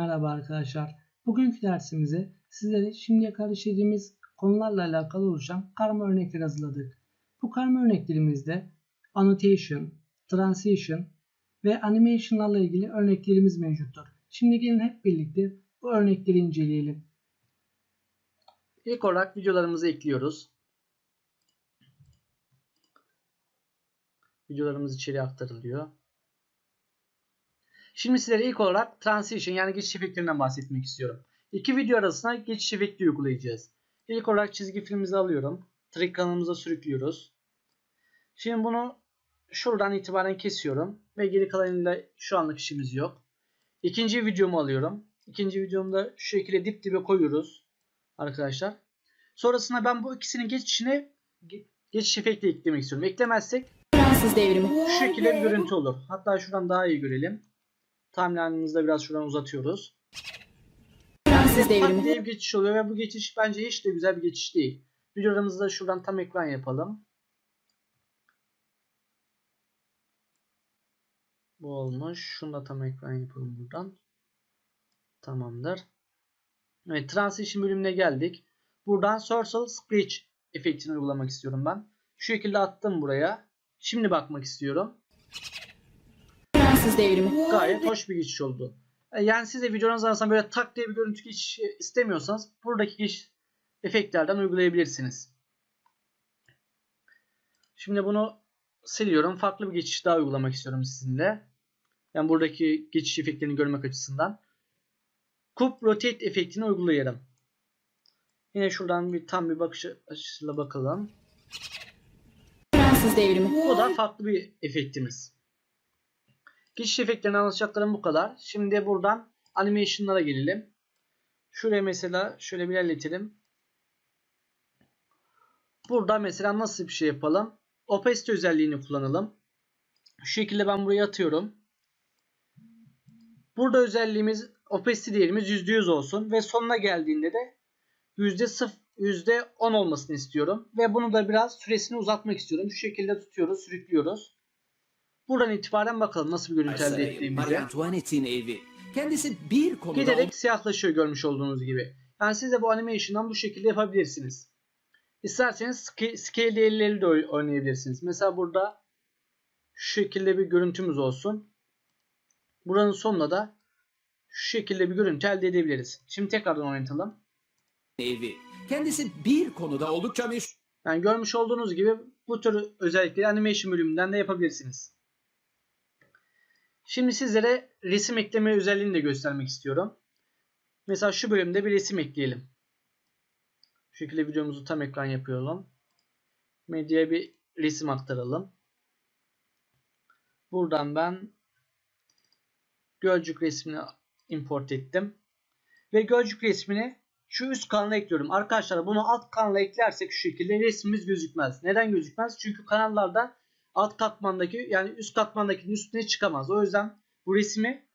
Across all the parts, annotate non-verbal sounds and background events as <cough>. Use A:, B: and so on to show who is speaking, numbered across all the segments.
A: Merhaba arkadaşlar. Bugünkü dersimizde sizlere şimdiye kadar işlediğimiz konularla alakalı oluşan karma örnekler hazırladık. Bu karma örneklerimizde annotation, transition ve animationlarla ilgili örneklerimiz mevcuttur. Şimdi gelin hep birlikte bu örnekleri inceleyelim.
B: İlk olarak videolarımızı ekliyoruz. Videolarımız içeri aktarılıyor. Şimdi sizlere ilk olarak transition yani geçiş efektlerinden bahsetmek istiyorum. İki video arasında geçiş efekti uygulayacağız. İlk olarak çizgi filmimizi alıyorum. Trik kanalımıza sürüklüyoruz. Şimdi bunu şuradan itibaren kesiyorum. Ve geri kalanıyla şu anlık işimiz yok. İkinci videomu alıyorum. İkinci videomda şu şekilde dip dibe koyuyoruz. Arkadaşlar. Sonrasında ben bu ikisinin geçişine geçiş efekti eklemek istiyorum. Eklemezsek
C: Fransız devrimi.
B: şu şekilde bir görüntü olur. Hatta şuradan daha iyi görelim. Timeline'ımızda biraz şuradan uzatıyoruz.
C: Fransız devrimi.
B: diye bir geçiş oluyor ve bu geçiş bence hiç de güzel bir geçiş değil. Videolarımızda şuradan tam ekran yapalım. Bu olmuş. Şunu da tam ekran yapalım buradan. Tamamdır. Evet Transition bölümüne geldik. Buradan Sourceal Scratch efektini uygulamak istiyorum ben. Şu şekilde attım buraya. Şimdi bakmak istiyorum.
C: Fransız devrimi.
B: Gayet hoş bir geçiş oldu. E, Yani siz de videonuz arasında böyle tak diye bir görüntü geçişi istemiyorsanız buradaki geçiş efektlerden uygulayabilirsiniz. Şimdi bunu siliyorum. Farklı bir geçiş daha uygulamak istiyorum sizinle. Yani buradaki geçiş efektlerini görmek açısından. Cup Rotate efektini uygulayalım. Yine şuradan bir tam bir bakış açısıyla bakalım.
C: Fransız devrimi.
B: Bu da farklı bir efektimiz. Geçiş efektlerini anlatacaklarım bu kadar. Şimdi buradan animation'lara gelelim. Şuraya mesela şöyle bir ilerletelim. Burada mesela nasıl bir şey yapalım? Opacity özelliğini kullanalım. Şu şekilde ben buraya atıyorum. Burada özelliğimiz opacity değerimiz %100 olsun ve sonuna geldiğinde de %0 %10 olmasını istiyorum ve bunu da biraz süresini uzatmak istiyorum. Şu şekilde tutuyoruz, sürüklüyoruz. Buradan itibaren bakalım nasıl bir görüntü elde ettiğimizi.
D: Antoinette'in evi. Kendisi bir konuda
B: Giderek siyahlaşıyor görmüş olduğunuz gibi. Yani siz de bu animation'dan bu şekilde yapabilirsiniz. İsterseniz sca- scale değerleri de oy- oynayabilirsiniz. Mesela burada şu şekilde bir görüntümüz olsun. Buranın sonuna da şu şekilde bir görüntü elde edebiliriz. Şimdi tekrardan oynatalım.
D: evi. Kendisi bir konuda oldukça meşhur.
B: Yani görmüş olduğunuz gibi bu tür özellikleri animation bölümünden de yapabilirsiniz. Şimdi sizlere resim ekleme özelliğini de göstermek istiyorum. Mesela şu bölümde bir resim ekleyelim. Şu şekilde videomuzu tam ekran yapıyorum. Medyaya bir resim aktaralım. Buradan ben Gölcük resmini import ettim. Ve Gölcük resmini şu üst kanala ekliyorum. Arkadaşlar bunu alt kanala eklersek şu şekilde resmimiz gözükmez. Neden gözükmez? Çünkü kanallarda alt katmandaki yani üst katmandakinin üstüne çıkamaz. O yüzden bu resmi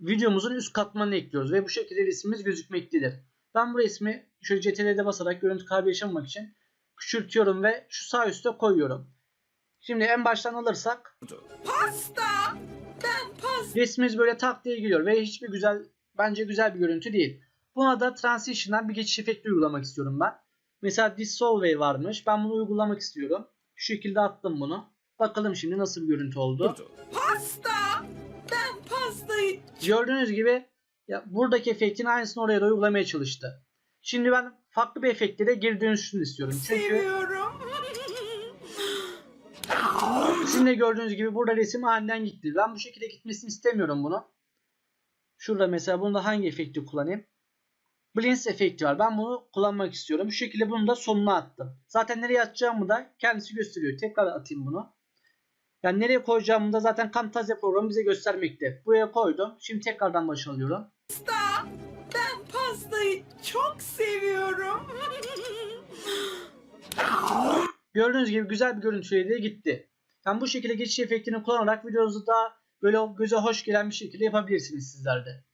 B: videomuzun üst katmanına ekliyoruz ve bu şekilde resmimiz gözükmektedir. Ben bu resmi şöyle CTRL'de basarak görüntü kaybı yaşamamak için küçültüyorum ve şu sağ üste koyuyorum. Şimdi en baştan alırsak resmimiz böyle tak diye geliyor ve hiçbir güzel bence güzel bir görüntü değil. Buna da transition'dan bir geçiş efekti uygulamak istiyorum ben. Mesela dissolve varmış. Ben bunu uygulamak istiyorum. Şu şekilde attım bunu. Bakalım şimdi nasıl bir görüntü oldu. Gördüğünüz gibi ya buradaki efektin aynısını oraya da uygulamaya çalıştı. Şimdi ben farklı bir efekte de geri dönüşünü istiyorum. Çünkü sizin <laughs> de gördüğünüz gibi burada resim halinden gitti. Ben bu şekilde gitmesini istemiyorum bunu. Şurada mesela bunda hangi efekti kullanayım? Blends efekti var. Ben bunu kullanmak istiyorum. Şu şekilde bunu da sonuna attım. Zaten nereye atacağımı da kendisi gösteriyor. Tekrar atayım bunu. Yani nereye koyacağımı da zaten Camtasia programı bize göstermekte. Buraya koydum. Şimdi tekrardan başa alıyorum.
E: Ben pastayı çok seviyorum. <laughs>
B: Gördüğünüz gibi güzel bir görüntüyle de gitti. Yani bu şekilde geçiş efektini kullanarak videonuzu daha böyle göze hoş gelen bir şekilde yapabilirsiniz sizler de.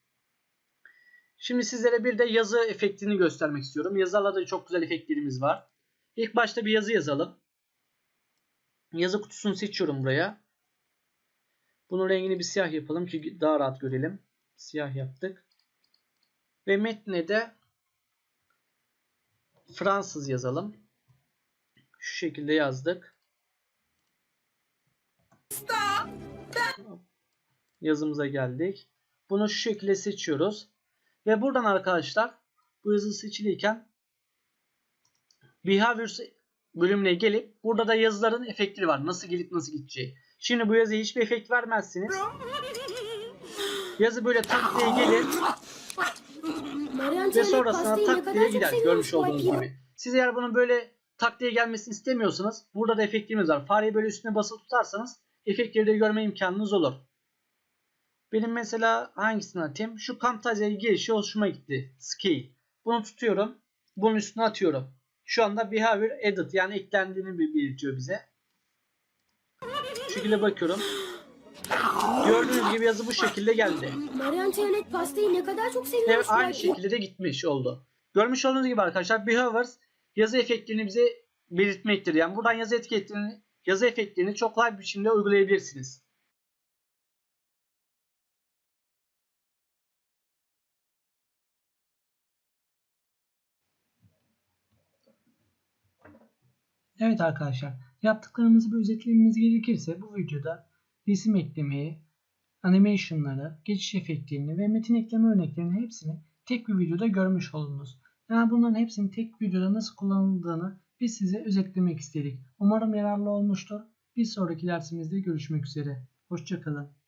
B: Şimdi sizlere bir de yazı efektini göstermek istiyorum. Yazılarda çok güzel efektlerimiz var. İlk başta bir yazı yazalım. Yazı kutusunu seçiyorum buraya. Bunun rengini bir siyah yapalım ki daha rahat görelim. Siyah yaptık. Ve metne de Fransız yazalım. Şu şekilde yazdık. Yazımıza geldik. Bunu şu şekilde seçiyoruz. Ve buradan arkadaşlar bu yazı seçiliyken Behaviors bölümüne gelip burada da yazıların efektleri var. Nasıl gelip nasıl gideceği. Şimdi bu yazıya hiçbir efekt vermezsiniz. Yazı böyle tak diye gelir ve sonrasında tak diye gider görmüş olduğunuz gibi. Siz eğer bunun böyle tak diye gelmesini istemiyorsanız burada da efektimiz var. Fareyi böyle üstüne basılı tutarsanız efektleri de görme imkanınız olur. Benim mesela hangisini atayım? Şu Camtasia'ya girişi hoşuma gitti. Scale. Bunu tutuyorum. Bunun üstüne atıyorum. Şu anda behavior edit yani eklendiğini belirtiyor bize. Şu şekilde bakıyorum. Gördüğünüz gibi yazı bu şekilde geldi.
F: Marie Antoinette pastayı ne kadar çok seviyormuş.
B: aynı
F: belki.
B: şekilde de gitmiş oldu. Görmüş olduğunuz gibi arkadaşlar behaviors yazı efektlerini bize belirtmektir. Yani buradan yazı etiketlerini, yazı efektlerini çok kolay bir biçimde uygulayabilirsiniz.
A: Evet arkadaşlar, yaptıklarımızı bir özetlememiz gerekirse bu videoda resim eklemeyi, animationları, geçiş efektlerini ve metin ekleme örneklerinin hepsini tek bir videoda görmüş oldunuz. Yani bunların hepsinin tek videoda nasıl kullanıldığını biz size özetlemek istedik. Umarım yararlı olmuştur. Bir sonraki dersimizde görüşmek üzere. Hoşçakalın.